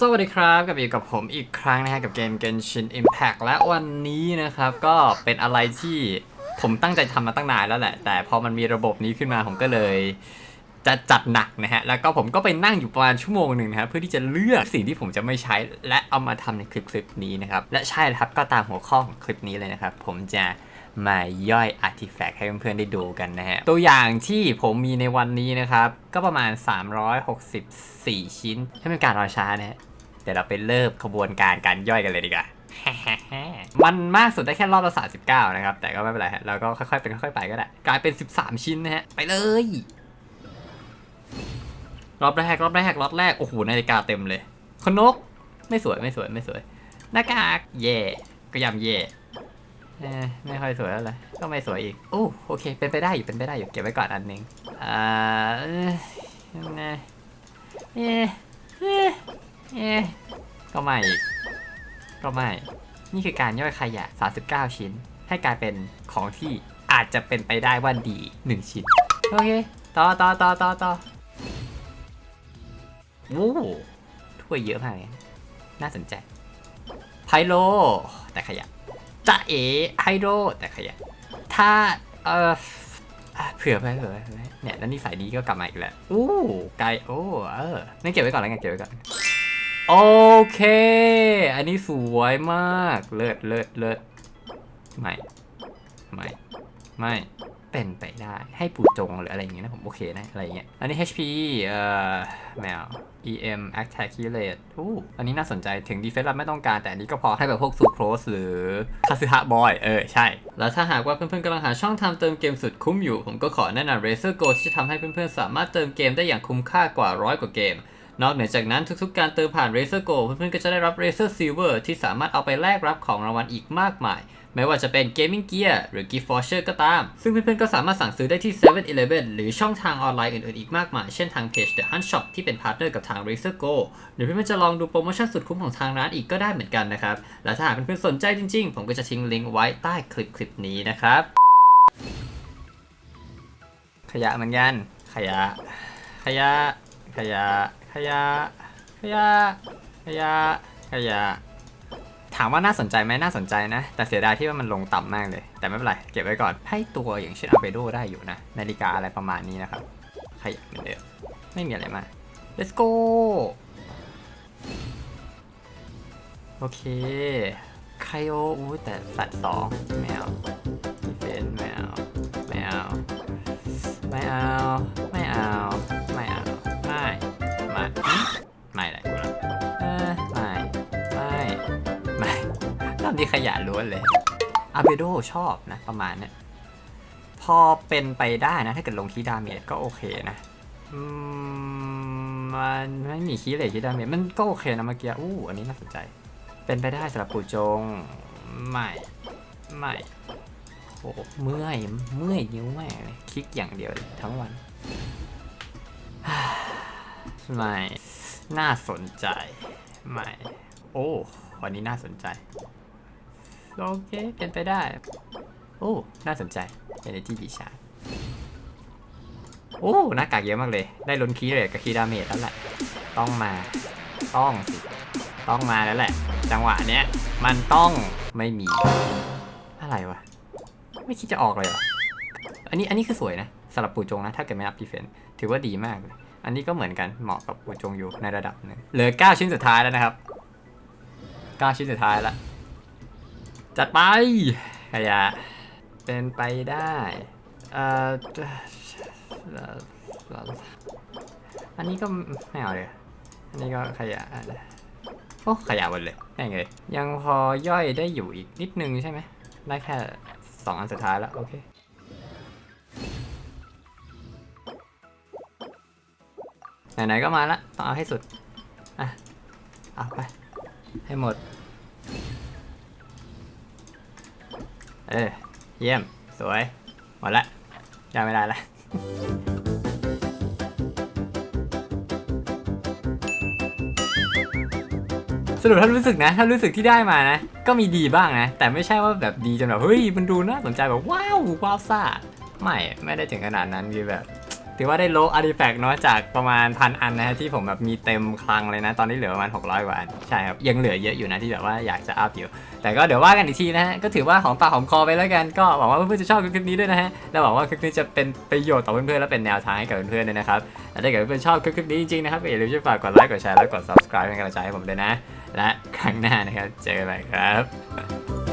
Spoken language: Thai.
สวัสดีครับกับอยู่กับผมอีกครั้งนะฮะกับเกม Genshin Impact และวันนี้นะครับ ก็เป็นอะไรที่ผมตั้งใจทำมาตั้งนานแล้วแหละ แต่พอมันมีระบบนี้ขึ้นมาผมก็เลยจะจัดหนักนะฮะ แล้วก็ผมก็ไปนั่งอยู่ประมาณชั่วโมงหนึ่งนะฮะเพื่อที่จะเลือกสิ่งที่ผมจะไม่ใช้และเอามาทำในคลิปคลิปนี้นะครับ และใช่แล้วครับก็ตามหัวข้อของคลิปนี้เลยนะครับ ผมจะ มาย่อยอาร์ติแฟกต์ให้เพื่อนๆได้ดูกันนะฮะ ตัวอย่างที่ผมมีในวันนี้นะครับ ก็ประมาณ 364 ชิ้น ถ้าเป็นการรอช้านะฮะเดี๋ยวเราไปเริ่มขบวนการการย่อยกันเลยดีกว่ามันมากสุดได้แค่รอบละ39 นะครับ แต่ก็ไม่เป็นไรฮะเราก็ค่อยๆเป็นค่อยๆไปก็ได้ กลายเป็น 13 ชิ้นนะฮะ ไปเลย รอบแรกรอบแรกรอบแรก โอ้โหนาฬิกาเต็มเลยขนนก ไม่สวยไม่สวยไม่สวย หน้ากาก เย่ก็ยำเย่ ไม่ค่อยสวยแล้วเลยก็ไม่สวยอีกโอ้โอเค เป็นไปได้อยู่ เป็นไปได้อยู่ เก็บไว้ก่อนอันหนึงอ่าเอ้ยยังไงเอ๊ะเอ๊ะเอ๊ะก็ไม่อีกก็ไม่ นี่คือการย่อยขยะ 39 ชิ้น ให้กลายเป็นของที่อาจจะเป็นไปได้ว่าดี 1 ชิ้น โอเค ต่อต่อต่อต่อต่อโอ้ถ้วยเยอะมากเลยน่าสนใจไฮโล แต่ขยะ จะเอไฮโดรแต่ขยะถ้าเออเผื่อไปเผื่อไปเนี่ยแล้วนี่สายดีก็กลับมาอีกแล้วอู้ไกลโอ้เออนั่นเก็บไว้ก่อนแล้วกันเก็บไว้ก่อนโอเค อันนี้สวยมาก เลิศเลิศเลิศไม่ ไม่ ไม่ เป็นไปได้ ให้ปูจงหรืออะไรอย่างเงี้ยนะผมโอเคนะอะไรอย่างเงี้ย อันนี้ HP เอ่อแมว EM Attack k i l a t e อู้อันนี้น่าสนใจถึง Defense เราไม่ต้องการ แต่อันนี้ก็พอให้แบบพวก s u c r o s e หรือคาซึฮะบอย เออ ใช่ แล้วถ้าหากว่าเพื่อนๆกำลังหาช่องทางเติมเกมสุดคุ้มอยู่ ผมก็ขอแนะนำ Razer Go ที่จะทำให้เพื่อนๆสามารถเติมเกมได้อย่างคุ้มค่ากว่าร้อยกว่าเกม นอกเหนือจากนั้นทุกๆการเติมผ่าน Razer Go เพื่อนๆก็จะได้รับ Razer Silver ที่สามารถเอาไปแลกรับของรางวัลอีกมากมาย ไม่ว่าจะเป็น Gaming Gear หรือ Gift Voucher ก็ตาม ซึ่งเพื่อนๆก็สามารถสั่งซื้อได้ที่ 7-Eleven หรือช่องทางออนไลน์อื่นๆอีกมากมาย เช่นทางเพจ The Hunt Shop ที่เป็นพาร์ทเนอร์กับทาง Razer Go หรือเพื่อนๆจะลองดูโปรโมชั่นสุดคุ้มของทางร้านอีกก็ได้เหมือนกันนะครับ และถ้าหากเพื่อนๆสนใจจริงๆ ผมก็จะทิ้งลิงก์ไว้ใต้คลิปคลิปนี้นะครับ ขยะเหมือนกัน ขยะ ขยะ ขยะ ขยะ ขยะ ขยะ ขยะ ถามว่าน่าสนใจไหมน่าสนใจนะ แต่เสียดายที่ว่ามันลงต่ำมากเลย แต่ไม่เป็นไร เก็บไว้ก่อนให้ตัวอย่างเช่นอาเบโดได้อยู่นะ นาฬิกาอะไรประมาณนี้นะครับ ขยะเหมือนเดิมไม่มีอะไรมาก let's go โอเคไคโออู้แต่สัตว์สองไม่เอาดีเฟนไม่เอา รอบนี้ขยะล้วนเลยอาเบโดชอบนะประมาณเนี้ยพอเป็นไปได้นะ ถ้าเกิดลงคีย์ดาเมจก็โอเคนะมันไม่มีคีย์เลยคีย์ดาเมจมันก็โอเคนะเมื่อกี้อู้อันนี้น่าสนใจ เป็นไปได้สำหรับปู่จงไม่ไม่โอ้เมื่อยเมื่อยนิ้วแม่เลยคลิกอย่างเดียวทั้งวันไม่น่าสนใจไม่โอ้วันนี้น่าสนใจ โอเค เป็นไปได้ โอ้ น่าสนใจ Energy d i s h a r g โอ้ หน้ากากเยอะมากเลย ได้ล้นคีเลยกับคีดาเมจแล้วแหละ ต้องมา ต้องสิ ต้องมาแล้วแหละ จังหวะเนี้ย มันต้องไม่มี อะไรวะ ไม่คิดจะออกเลยเหรอ อันนี้ อันนี้คือสวยนะสำหรับปู่จงนะ ถ้าเกิดไม่นับดีเฟนถือว่าดีมากเลย อันนี้ก็เหมือนกัน เหมาะกับปู่จงอยู่ในระดับหนึ่งเหลือ 9 ชิ้นสุดท้ายแล้วนะครับ 9 ชิ้นสุดท้ายแล้ว จัดไปขยะเป็นไปได้เอ่ออันนี้ก็ไม่เอาเลยอันนี้ก็ขยะโอ้ขยะหมดเลยแม่งเลยยังพอย่อยได้อยู่อีกนิดนึงใช่ไหมได้แค่สองอันสุดท้ายแล้วโอเคไหนๆก็มาละต้องเอาให้สุด อะ เอาไป ให้หมด เออ เยี่ยม สวย หมดละยังไม่ได้ละสรุปถ้ารู้สึกนะ ถ้ารู้สึกที่ได้มานะ ก็มีดีบ้างนะ แต่ไม่ใช่ว่าแบบดีจนแบบเฮ้ย มันดูน่าสนใจแบบว้าวว้าวซ่า ไม่ ไม่ได้ถึงขนาดนั้นมีแบบ ถือว่าได้โลอาร์ติแฟกต์เนาะจากประมาณพันอันนะฮะที่ผมแบบมีเต็มคลังเลยนะ ตอนนี้เหลือประมาณ 600 กว่าอัน ใช่ครับ ยังเหลือเยอะอยู่นะที่แบบว่าอยากจะอัพอยู่ แต่ก็เดี๋ยวว่ากันอีกทีนะฮะ ก็ถือว่าของปากของคอไปแล้วกัน ก็หวังว่าเพื่อนๆจะชอบคลิปนี้ด้วยนะฮะ แล้วหวังว่าคลิปนี้จะเป็นประโยชน์ต่อเพื่อนๆและเป็นแนวทางให้กับเพื่อนๆด้วยนะครับและถ้าเกิดเพื่อนๆชอบคลิปนี้จริงๆนะครับก็อย่าลืมช่วยฝากกดไลค์กดแชร์และกด subscribe เป็นกำลังใจให้ผมด้วยนะ และครั้งหน้านะครับเจอกันใหม่ครับ